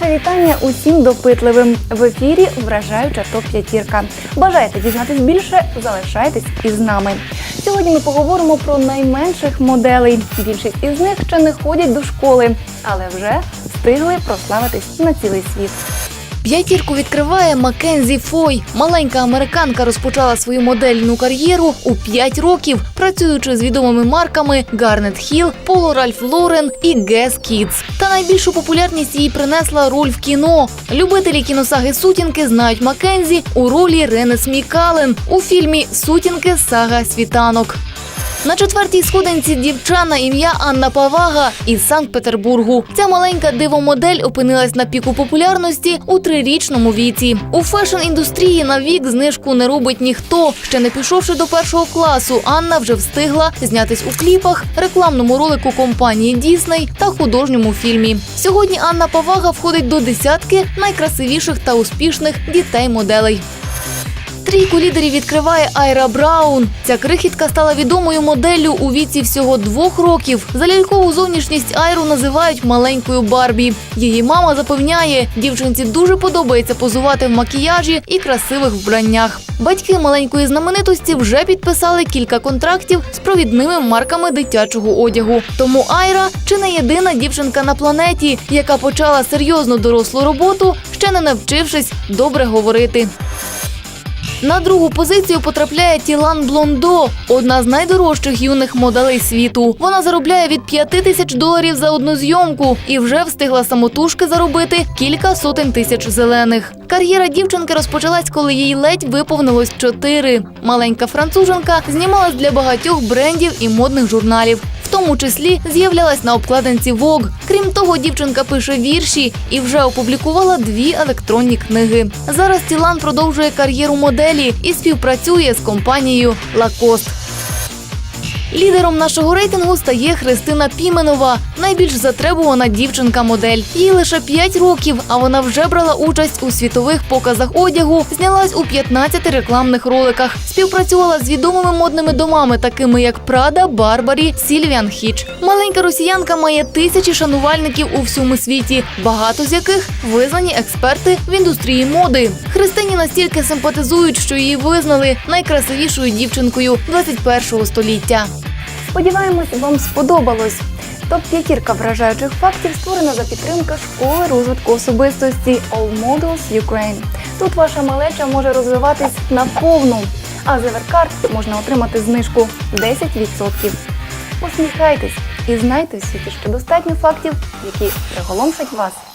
наше вітання усім допитливим. В ефірі вражаюча топ п'ятірка. Бажаєте дізнатись більше? Залишайтесь із нами. Сьогодні ми поговоримо про найменших моделей. Більшість із них ще не ходять до школи, але вже встигли прославитись на цілий світ. П'ятірку відкриває Маккензі Фой. Маленька американка розпочала свою модельну кар'єру у 5 років, працюючи з відомими марками Garnet Hill, Polo Ralph Lauren і Guess Kids. Та найбільшу популярність їй принесла роль в кіно. Любителі кіносаги Сутінки знають Маккензі у ролі Ренес Мікален у фільмі Сутінки Сага Світанок. На четвертій сходинці дівча на ім'я Анна Павага із Санкт-Петербургу. Ця маленька дивомодель опинилась на піку популярності у трирічному віці. У фешн-індустрії на вік знижку не робить ніхто. Ще не пішовши до першого класу, Анна вже встигла знятись у кліпах, рекламному ролику компанії Дісней та художньому фільмі. Сьогодні Анна Павага входить до десятки найкрасивіших та успішних дітей-моделей. Трійку лідерів відкриває Айра Браун. Ця крихітка стала відомою моделлю у віці всього двох років. За лялькову зовнішність Айру називають маленькою Барбі. Її мама запевняє, дівчинці дуже подобається позувати в макіяжі і красивих вбраннях. Батьки маленької знаменитості вже підписали кілька контрактів з провідними марками дитячого одягу. Тому Айра чи не єдина дівчинка на планеті, яка почала серйозну дорослу роботу, ще не навчившись добре говорити. На другу позицію потрапляє Тілан Блондо, одна з найдорожчих юних моделей світу. Вона заробляє від 5 тисяч доларів за одну зйомку і вже встигла самотужки заробити кілька сотень тисяч зелених. Кар'єра дівчинки розпочалась, коли їй ледь виповнилось чотири. Маленька француженка знімалась для багатьох брендів і модних журналів. Тому числі з'являлась на обкладинці Vogue. Крім того, дівчинка пише вірші і вже опублікувала дві електронні книги. Зараз Тілан продовжує кар'єру моделі і співпрацює з компанією Lacoste. Лідером нашого рейтингу стає Христина Піменова, найбільш затребувана дівчинка-модель. Їй лише 5 років, а вона вже брала участь у світових показах одягу, знялась у 15 рекламних роликах, співпрацювала з відомими модними домами, такими як Прада, Барбарі, Сільвіан Хіч. Маленька росіянка має тисячі шанувальників у всьому світі, багато з яких визнані експерти в індустрії моди. Христині настільки симпатизують, що її визнали найкрасивішою дівчинкою 21 століття. Сподіваємось, вам сподобалось. Топ п'ятірка вражаючих фактів створена за підтримки школи розвитку особистості All Models Ukraine. Тут ваша малеча може розвиватись на повну, а з Evercard можна отримати знижку 10%. Усміхайтесь і знайте в світі ще достатньо фактів, які приголомшать вас.